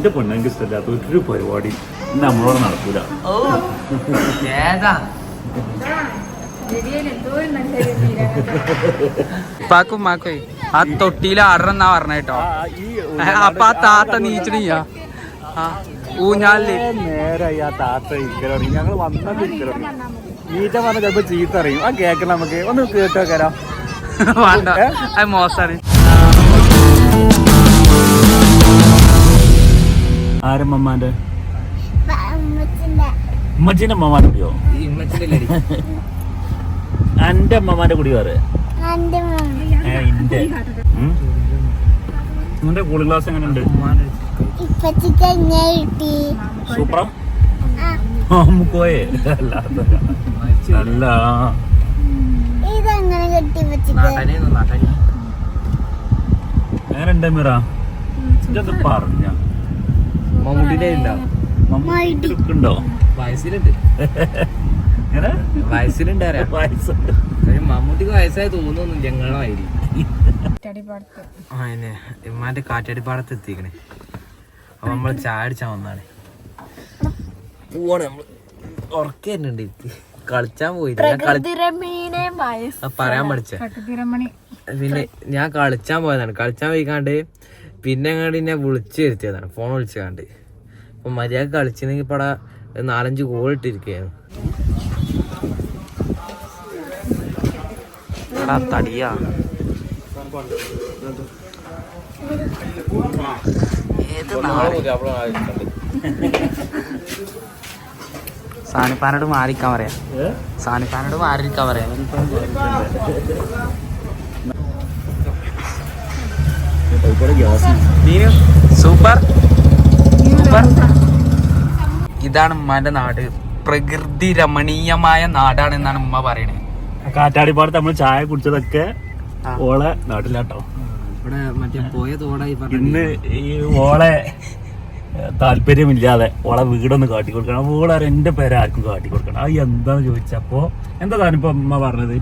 എന്റെ പെണ്ണെങ്കിൽ ഇഷ്ടമില്ലാത്ത ഒരു പരിപാടി നമ്മളോട് നടക്കൂല. ഉപ്പാക്കും ഉമ്മാക്കേ ആ തൊട്ടിയിൽ ആടറെന്നാ പറഞ്ഞ കേട്ടോ അപ്പൊ ആ താത്ത നീച്ചണില്ല ആ ഊഞ്ഞാലിൽ. നേരായി ആ താത്ത ഇരിക്കലറി ഞങ്ങൾ വന്നത് പറഞ്ഞ ചിലപ്പോ ചീത്ത അറിയും ആ കേക്കണം നമുക്ക്. ഒന്ന് കേട്ടോ കരാം വേണ്ട. അത് മോശമാണ്. ആരമ്മമാന്റെ? ഉമ്മച്ചിന്റെ അമ്മമാന്റെ കുടിയോ? എന്റെ അമ്മമാന്റെ കുടി വേറെ. നിന്റെ കൂളിംഗ് ക്ലാസ് എങ്ങനെയുണ്ട്? സൂപ്പറാ? പോയേ. അല്ലാതെ അല്ല. ഇതെങ്ങനെ കെട്ടി വെച്ചിട്ട് എങ്ങനെയുണ്ട് മിറ ഇതൊക്കെ പറഞ്ഞ. മമ്മൂട്ടിന്റെ ഉണ്ടോ? വയസ്സിലുണ്ട്. വയസ്സുണ്ട്. മമ്മൂട്ടിക്ക് വയസ്സായി തോന്നുന്നു. ഞങ്ങളായിരിക്കും. ഇമ്മാന്റെ കാറ്റടിപ്പാടത്ത് എത്തിക്കണേ. അപ്പൊ നമ്മൾ ചായ അടിച്ചാ വന്നാണ്. പോവാണ് നമ്മൾ. ഉറക്കുന്നുണ്ട് കളിച്ചാൻ പോയി. ഞാൻ കളി ആ, പറയാൻ പഠിച്ച. പിന്നെ ഞാൻ കളിച്ചാൻ പോയതാണ്. കളിച്ചാൻ പോയിക്കാണ്ട് പിന്നെ അങ്ങോട്ട് എന്നെ വിളിച്ചു വരുത്തിയതാണ്. ഫോൺ വിളിച്ചു കണ്ട് അപ്പൊ മര്യാദ കളിച്ചിരുന്നെങ്കിൽ പട നാലഞ്ച് ഗോൾ ഇട്ടിരിക്കുകയാണ്. തടിയാ. സാനിപ്പാനോട് മാറിക്കാൻ പറയാ. സാനിപ്പാനോട് മാറിയിരിക്കാൻ പറയാ. സൂപ്പർ. സൂപ്പർ. ഇതാണ് ഉമ്മാന്റെ നാട്. പ്രകൃതി രമണീയമായ നാടാണ് എന്നാണ് ഉമ്മ പറയണേ. കാറ്റാടിപ്പാടത്ത് നമ്മൾ ചായ കുടിച്ചതൊക്കെ ഓളെ നാട്ടിലാട്ടോ. ഇവിടെ മറ്റേ പോയ തോടായി ഇന്ന് ഈ ഓളെ താല്പര്യമില്ലാതെ ഓളെ വീടൊന്ന് കാട്ടി കൊടുക്കണം. ഓളെ എന്റെ പേര് ആർക്കും കാട്ടി കൊടുക്കണം. അത് എന്താന്ന് ചോദിച്ചപ്പോ എന്താ താനിപ്പോ അമ്മ പറഞ്ഞത്?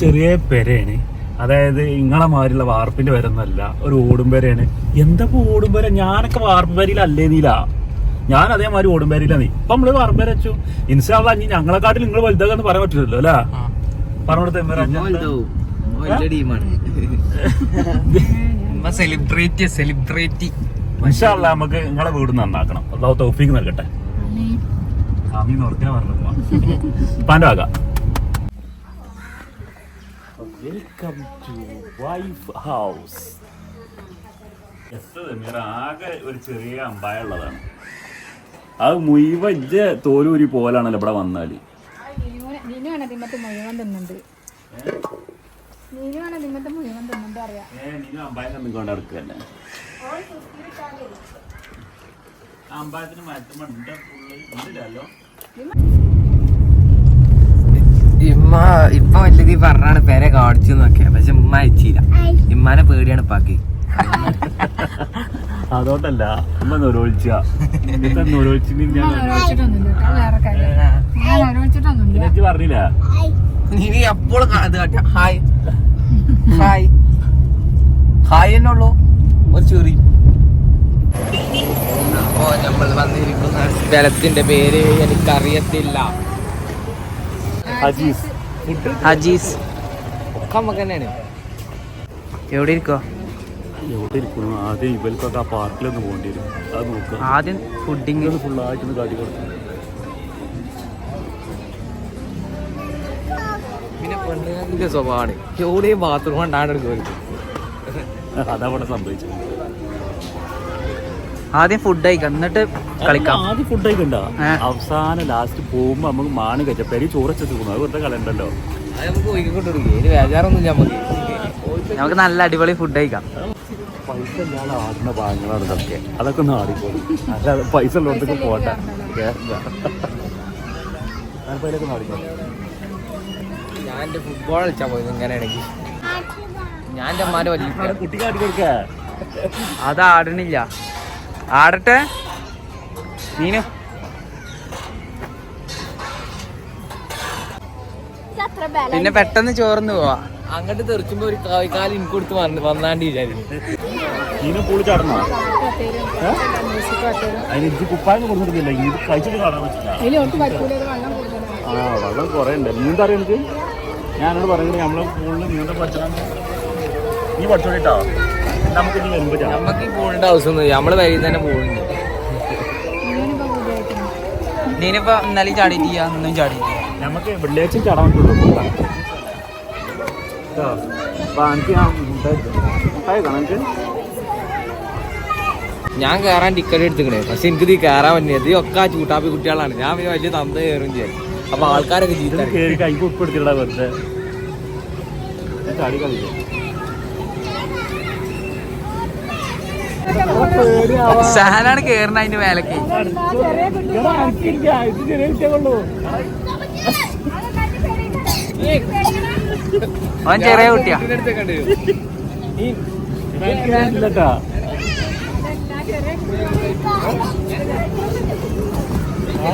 ചെറിയ പെരയാണ്. അതായത് ഇങ്ങളെ മാതിരിയുള്ള വാർപ്പിന്റെ വരൊന്നല്ല ഒരു ഓടുംപേരയാണ് എന്താ ഓടുംപേര ഓടും ഞാനൊക്കെ വാർപ്പ് പെരയിലല്ലേ നീല? ഞാൻ അതേമാതിരി ഓടും നീ. ഇപ്പൊ നമ്മൾ വാർപ്പേര പെര വെച്ചു. ഇൻഷാള്ള ഇനി ഞങ്ങളെക്കാട്ടിൽ നിങ്ങൾ വലുതാകാന്ന് പറയാൻ പറ്റില്ലല്ലോ അല്ലെ? പറഞ്ഞോടത്തെ ഇൻഷാല്ല നമുക്ക് നിങ്ങളെ വീട് നന്നാക്കണം. അള്ളാഹു തൗഫീക്ക് നൽകട്ടെ. നോർക്കാൻ പറഞ്ഞു പാന്റെ ആകാം വെൽക്കം ടു വൈഫ് ഹൗസ് ആകെ ഒരു ചെറിയ അമ്പായ ഉള്ളതാണ്. അത് മുഴുവൻ ഇജ്ജ് തോലൂരി പോലാണല്ലോ ഇവിടെ വന്നാൽ അമ്പായത്തിന് മാറ്റുമ്പോ ഉണ്ടല്ലോ ഇമ്മ ഇപ്പൊ വലിയത് പറഞ്ഞാണ് പേരെ കാണിച്ചു നോക്കിയാ പക്ഷെ ഉമ്മ അയച്ചില്ല. ഇമ്മാനെ പേടിയാണ് പാക്കി അതോട്ടല്ല ഉമ്മ ഇജ്ജ് പറഞ്ഞില്ല? നീ എപ്പോഴും ഇത് കാട്ടിയ. ഹായ്. ഹായ്. ഹായ് തന്നെ ഉള്ളൂ. ഒരു ചെറി അപ്പോ നമ്മൾ വന്നിരിക്കുന്ന സ്ഥലത്തിന്റെ പേര് എനിക്കറിയത്തില്ല. അജീസ് ഹജീസ്. ഒക്കെ നമുക്ക് തന്നെയാണ്. എവിടെ ഇരിക്കോ എവിടെ ഇരിക്കുന്നു? ആദ്യം ഇവൽക്കൊക്കെ ആ പാർക്കിലൊന്ന് പോകേണ്ടി വരും. അത് നോക്കുക ആദ്യം ഫുഡിങ് ഫുള്ളായിട്ടൊന്ന് കാട്ടി കൊടുക്കും. പിന്നെ പെണ്ണുങ്ങളുടെ സ്വഭാവമാണ്. എവിടെയും ബാത്റൂം ഉണ്ടാകണം അതവിടെ സംഭവിച്ചത്. ആദ്യം ഫുഡ് കഴിക്കാം. എന്നിട്ട് കളിക്കാം. ആദ്യം ഫുഡ് കഴിക്കണ്ട. അവസാനം ലാസ്റ്റ് പോകുമ്പോ നമുക്ക് മാണി കഴിച്ച പെരി ചോറച്ചു തോന്നുന്നു അത് വെറുതെ കളയണ്ടല്ലോ. നമുക്ക് നല്ല അടിപൊളി ഫുഡ് കഴിക്കാം. പൈസ ഇല്ലാതെ ആടുന്ന ഭാഗങ്ങളാണ് ഇതൊക്കെ. അതൊക്കെ ഒന്ന് ആടിക്കോളും അല്ലാതെ പൈസ ഉള്ളിടത്തൊക്കെ പോട്ടെ. ഞാൻ എന്റെ ഫുട്ബോൾ കളിച്ചാൽ പോയത് ഇങ്ങനെയാണെങ്കിൽ. ഞാൻ എന്റെ അമ്മാരെ വലിയ അവിടെ കുട്ടിക്ക് ആടി കൊടുക്ക അത് ആടണില്ല. ആടട്ടെ. നീനു പിന്നെ പെട്ടെന്ന് ചോർന്നു പോവാ. അങ്ങോട്ട് തെറിച്ചുമ്പോ ഒരു കാൽ എനിക്ക് കൊടുത്ത് വന്ന് വന്നാണ്ട് വിചാരിച്ചു വെള്ളം കുറേ ഉണ്ട്. നീന്താ അറിയാം എനിക്ക് ഞാനോട് പറയുന്നത് നമ്മളെ സ്കൂളിൽ നീന്താൻ പഠിച്ചാൽ നീ പഠിച്ചോളിട്ടോ നമുക്ക് ഈ പൂളിന്റെ ആവശ്യമൊന്നും നമ്മൾ വൈകി തന്നെ പുതിയായിട്ടുണ്ട് നീനിപ്പോ ഇന്നലെയും ചാടിയിട്ടില്ല ഇന്നും ചാടിയിട്ടില്ല നമുക്ക് വെള്ളിയാഴ്ച ചാടാൻ പറ്റുള്ളൂ. കേട്ടോ? അപ്പൊ ഞാൻ കയറാൻ ടിക്കറ്റ് എടുത്തിക്കണേ. പക്ഷെ എനിക്ക് ഇത് കയറാൻ പറ്റിയത് ഈ ഒക്കെ ചൂട്ടാപ്പി കുട്ടികളാണ്. ഞാൻ പിന്നെ വലിയ തന്ത കയറും ചെയ്യും. അപ്പൊ ആൾക്കാരൊക്കെ ഇത് ചീത്ത കയറി കൈക്ക് ഉപ്പെടുത്തില്ല വെറുതെ ഞാൻ ചാടി കളിക്കും സാനാണ് കേറണ അതിന്റെ മേലക്ക്. അവൻ ചെറിയ കുട്ടിയാ. ആ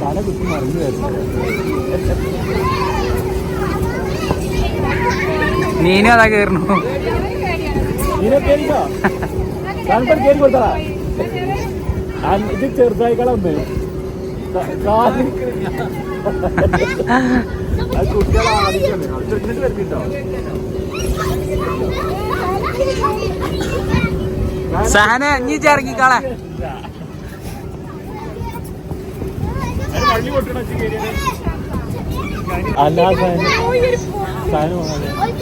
തല കുത്തി മറിഞ്ഞു വരുന്നത്. നീനും അതാ അഞ്ഞീ ഞാൻ- ഇത് ചെറുതായിക്കളന്ന്. വരുന്നുണ്ടോ സഹന സാധനം സാധനം വാങ്ങാതെ.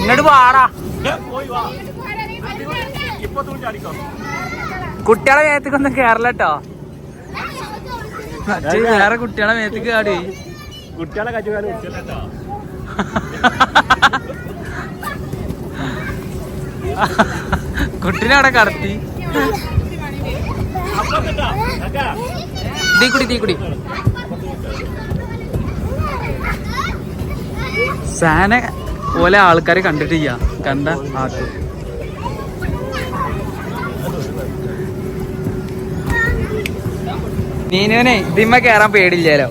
ഇങ്ങോട്ട് പാടാ പോയി വാ. ഇപ്പൊ തൂങ്ങി ചാടിക്കോ. കുട്ടികളെ മേത്തേക്കൊന്നും കേറലട്ടോ വേറെ കുട്ടികളെ മേത്തേക്ക് ചാടി. കുട്ടികളെ കുട്ടിനെ അവിടെ കടത്തി. തീക്കുടി കുടി. സാന പോലെ ആൾക്കാരെ കണ്ടിട്ടില്ല. കണ്ട ആട്ടു നീനുവിനെ ഇതിമ്മ കേറാൻ പേടില്ലല്ലോ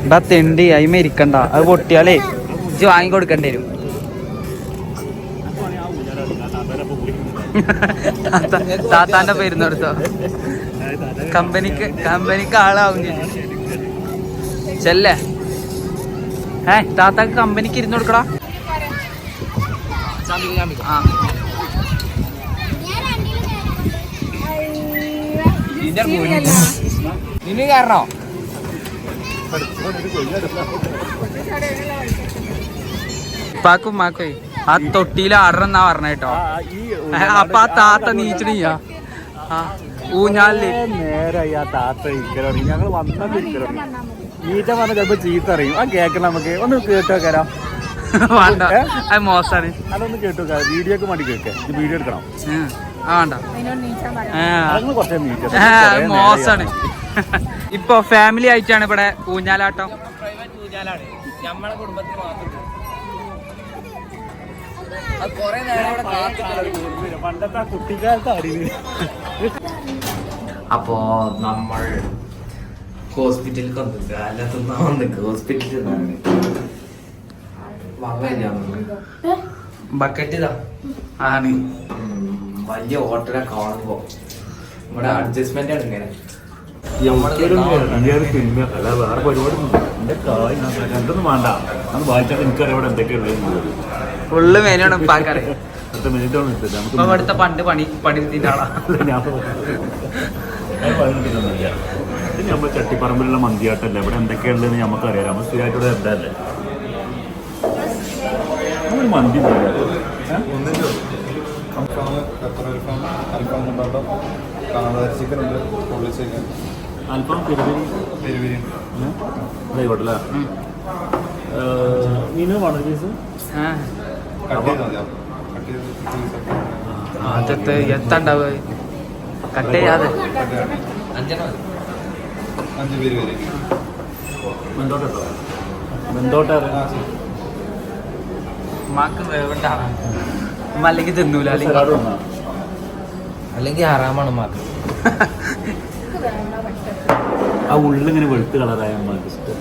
എന്താ തെണ്ടി അയിമ ഇരിക്കണ്ട. അത് പൊട്ടിയാലേ ഇജ്ജ് വാങ്ങിക്കൊടുക്കേണ്ടി വരും. താത്ത- താത്താന്റെ പേരുന്നെടുത്തോ കമ്പനിക്ക് കമ്പനിക്ക് ആളാവും ചെല്ലേ? ഏ താത്താക്ക് കമ്പനിക്ക് ഇരുന്ന് കൊടുക്കടാ. ആ. നിന്നെ. കാരണോ ഉപ്പാക്കും ഉമ്മാക്കോയ് ആ തൊട്ടിയിൽ ആടറെന്നാ പറഞ്ഞ കേട്ടോ അപ്പൊ ആ താത്ത നീച്ചിടില്ല ആ ഊഞ്ഞാലിൽ. നേരായി ആ താത്ത ഇരിക്കലോ ഞങ്ങൾ വന്നത് നീറ്റ പറഞ്ഞ ചിലപ്പോ ചീത്ത അറിയും ആ കേക്കണം നമുക്ക് ഒന്ന് കേട്ടോ വേണ്ട. അത് മോശാണ് അതൊന്ന് കേട്ടോ വീഡിയോക്ക് വേണ്ടി കേൾക്കാം ഇത് വീഡിയോ എടുക്കണം. വേണ്ട. അത് ഇപ്പൊ ഫാമിലി ആയിട്ടാണ് ഇവിടെ നമ്മളെ കുടുംബത്തിന് മാത്രം പണ്ടത്തെ കുട്ടിക്കാലത്ത് അറിവ് അപ്പോ നമ്മൾ ഹോസ്പിറ്റലിൽ വന്നിട്ട് അല്ലാത്ത വന്നിക്ക്. ഹോസ്പിറ്റലിൽ ബക്കറ്റ് ഇതാ. ആണ്. വലിയ ഹോട്ടലെ കാണുമ്പോ. നമ്മുടെ അഡ്ജസ്റ്റ്മെന്റ് ആണ് ഇങ്ങനെ. അല്ല വേറെ പരിപാടി എന്തൊന്നും വേണ്ട. അത് വായിച്ചാൽ എനിക്കറിയാം ഇവിടെ എന്തൊക്കെയുള്ളത് ഫുള്ള് ഇവിടുത്തെ പണ്ട് പണി പണി ആളാ. ഇത് നമ്മൾ ചട്ടിപ്പറമ്പിലുള്ള മന്തിയാട്ടല്ലേ? ഇവിടെ എന്തൊക്കെയുള്ളതെന്ന് നമുക്ക് അറിയാം നമ്മൾ സ്ഥിരമായിട്ട് ഇവിടെ എന്തല്ലേ? നമ്മൾ മന്തി അല്പം പെരുപെരി. പെരുവിരി ആയിക്കോട്ടല്ലേ മീന് വേണോ പീസ്? ആ, കട്ട് ചെയ്യാതെ. അഞ്ചെണ്ണം. അഞ്ച് പേര് വരെ. മെന്തോട്ടോ മെന്തോട്ട ആ ശരി. ഉമ്മാക്ക് വേവണ്ട. ഉമ്മ അല്ലെങ്കിൽ തിന്നൂല അല്ലെങ്കിൽ അല്ലെങ്കിൽ ഹറാമാണ് മാക്ക് ആ ഉള്ളിങ്ങനെ വെളുത്ത് കളറായ അമ്മയ്ക്ക് ഇഷ്ടം.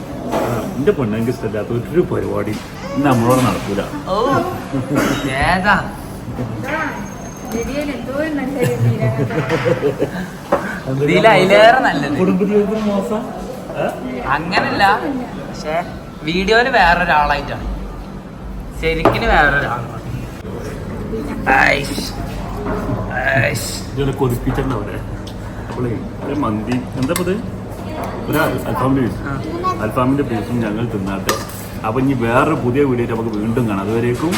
എന്റെ പെണ്ണെങ്കിൽ എനിക്ക് ഇഷ്ടമില്ലാത്ത ഒരു പരിപാടി ഇന്ന് നമ്മളോട് നടക്കൂല. ഏതാ? ഇതിൽ അതിലേറെ നല്ലത്. മോശം? അങ്ങനല്ല. പക്ഷെ വീഡിയോയിൽ വേറൊരാളായിട്ടാണ്. ശരിക്കിന് വേറൊരാളാണ്. ഇതുപോലെ അപ്പോളേ ഒരു മന്തി. എന്താ ഇത് ഒരു അൽഫാമിന്റെ പീസ് അൽഫാമിന്റെ പീസും ഞങ്ങൾ തിന്നാട്ടെ. അപ്പൊ ഇനി വേറൊരു പുതിയ വീഡിയോ നമുക്ക് വീണ്ടും കാണാം. അതുവരേക്കും